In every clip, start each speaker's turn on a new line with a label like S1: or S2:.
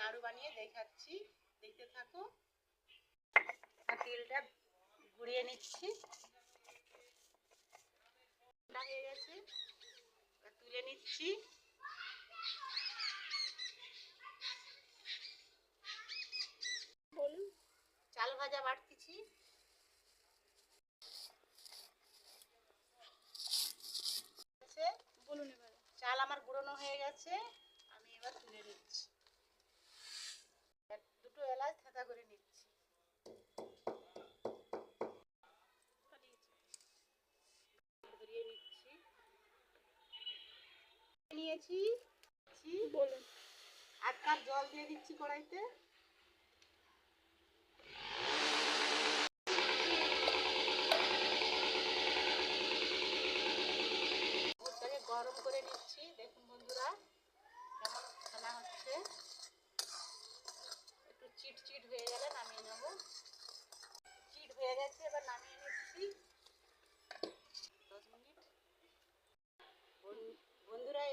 S1: নাড়ু বানিয়ে দেখাচ্ছি। দেখতে থাকো। তেলটা গুঁড়িয়ে নিচ্ছি। হয়ে গেছে। তুলে নিচ্ছি।
S2: বলুন।
S1: চাল ভাজা বাটতেছি
S2: বলুন এবারে।
S1: চাল আমার গুঁড়োনো হয়ে গেছে। আমি এবার তুলে নিচ্ছি এক দুটো এলাচ থেতা করে নিচ্ছি ধরিয়ে নিচ্ছি নিয়েছি।
S2: বলুন।
S1: এক কাপ জল দিয়ে দিচ্ছি কড়াইতে।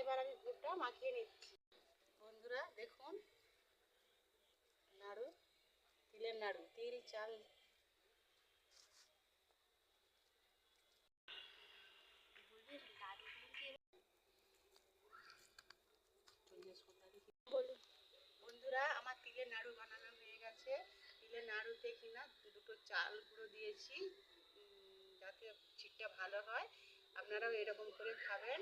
S1: এবার আমি গুড়টা মাখিয়ে নিচ্ছি। বন্ধুরা, দেখুন, নাড়ু, তিলের নাড়ু, তিল, চাল। বন্ধুরা, আমার তিলের নাড়ু বানানো হয়ে গেছে। তিলের নাড়ুতে কিনা দুটো চাল গুঁড়ো দিয়েছি যাতে চিটটা ভালো হয়। আপনারাও এরকম করে খাবেন।